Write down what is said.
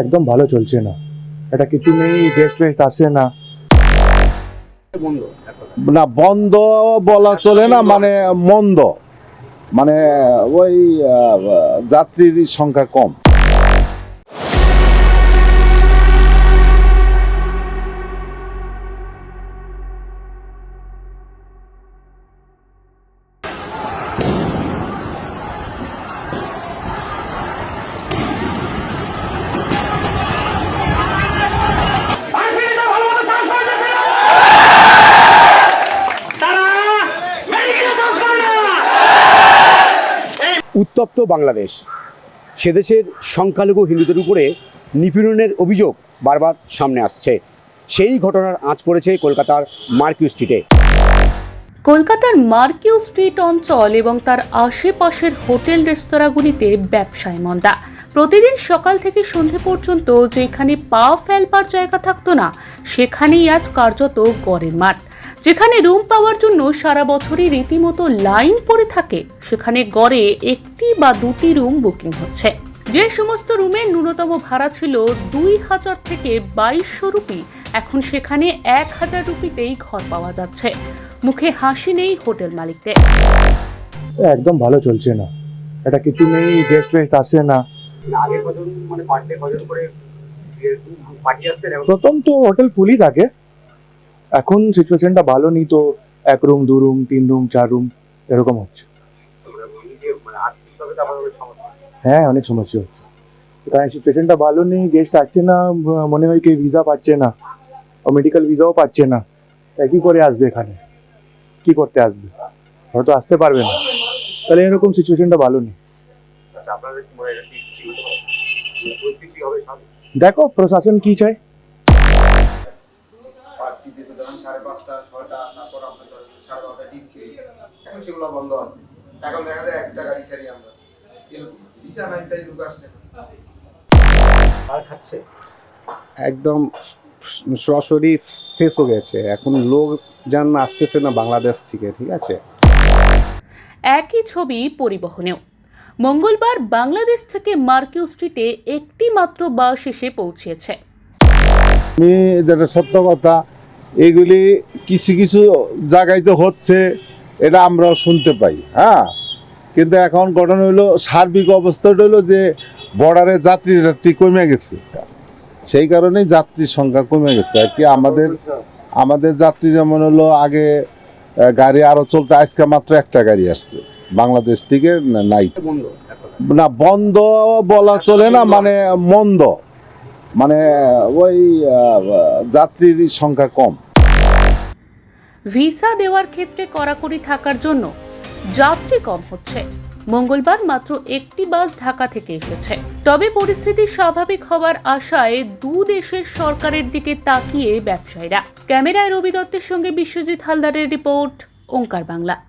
একদম ভালো চলছে না। এটা কিছু নেই গেস্ট ফেস্ট আসে না। না, বন্ধ বলা চলে না মানে মন্দ। মানে ওই যাত্রীর সংখ্যা কম। উত্তপ্ত বাংলাদেশ। সেদেশের সংখ্যালঘু হিন্দুদের উপরে নিপীড়নের অভিযোগ বারবার সামনে আসছে। সেই ঘটনার আঁচ পড়েছে কলকাতার মার্কিউ স্ট্রিটে। কলকাতার মার্কিউ স্ট্রিট অঞ্চল এবং তার আশেপাশের হোটেল রেস্তোরাঁগুলিতে ব্যবসায় মন্দা। প্রতিদিন সকাল থেকে সন্ধে পর্যন্ত যেখানে পা ফেলবার জায়গা থাকতো না, সেখানেই আজ কার্যত গড়ের মাঠ। যেখানে রুম পাওয়ার জন্য সারা বছরই রীতিমতো লাইন পড়ে থাকে সেখানে গড়ে একটি বা দুটি রুম বুকিং হচ্ছে। যে সমস্ত রুমের ন্যূনতম ভাড়া ছিল দুই হাজার থেকে বাইশশো রুপি এখন সেখানে এক হাজার রুপিতেই ঘর পাওয়া যাচ্ছে। মুখে হাসি নেই হোটেল মালিকদের। একদম ভালো চলছে না। এটা কিছু নেই গেস্ট ফেস্ট আসে না। আগে কজন মানে পার ডে কজন করে পার্টি আসতেন প্রথম তো হোটেল ফুলই থাকে। এখন সিচুয়েশনটা ভালো নেই তো? এক রুম দু রুম তিন রুম চার রুম এরকম হচ্ছে। হ্যাঁ অনেক সমস্যা হচ্ছে। কারণ সিচুয়েশনটা ভালো নেই গেস্ট আসছে না মনে হয় কি ভিসা পাচ্ছে না ও মেডিকেল ভিসাও পাচ্ছে না। তাই কী করে আসবে এখানে? কি করতে আসবে? হয়তো আসতে পারবে না। তাহলে এরকম সিচুয়েশনটা ভালো নেই। আচ্ছা দেখো প্রশাসন কি চায়? দিতে ধরেন সাড়ে পাঁচটা ছয়টা তারপর আপনার ধরেন সাড়ে বারোটা ছিল এখন সেগুলো বন্ধ আছে। এখন দেখা যায় একটা গাড়ি ছাড়ি আমরা। দিশা নাই তাই লোক আসছে আর খাচ্ছে? একদম সরাসরি শেষ হয়ে গেছে। এখন লোক যান আসতেছে না বাংলাদেশ থেকে ঠিক আছে? একই ছবি পরিবহনেও। মঙ্গলবার বাংলাদেশ থেকে মার্কিউ স্ট্রিটে একটি মাত্র বাস এসে পৌঁছেছে। আমি যেটা সত্য কথা এগুলি কিছু কিছু জায়গায় তো হচ্ছে এটা আমরাও শুনতে পাই হ্যাঁ? কিন্তু এখন ঘটনা হলো সার্বিক অবস্থাটা হলো যে বর্ডারে যাত্রী যাত্রী কমে গেছে। সেই কারণেই যাত্রীর সংখ্যা কমে গেছে। আর কি আমাদের আমাদের যাত্রী যেমন হলো আগে গাড়ি আরও চলতে আজকে মাত্র একটা গাড়ি আসছে। বাংলাদেশ থেকে নাইট না বন্ধ বলা চলে না মানে মন্দ। মানে ওই যাত্রীর সংখ্যা কম। ভিসা দেওয়ার ক্ষেত্রে কড়াকড়ি থাকার জন্য যাত্রী কম হচ্ছে। মঙ্গলবার মাত্র একটি বাস ঢাকা থেকে এসেছে। তবে পরিস্থিতি স্বাভাবিক হওয়ার আশায় দু দেশের সরকারের দিকে তাকিয়ে ব্যবসায়ীরা। ক্যামেরায় রবি দত্তের সঙ্গে বিশ্বজিৎ হালদারের রিপোর্ট, ওঙ্কার বাংলা।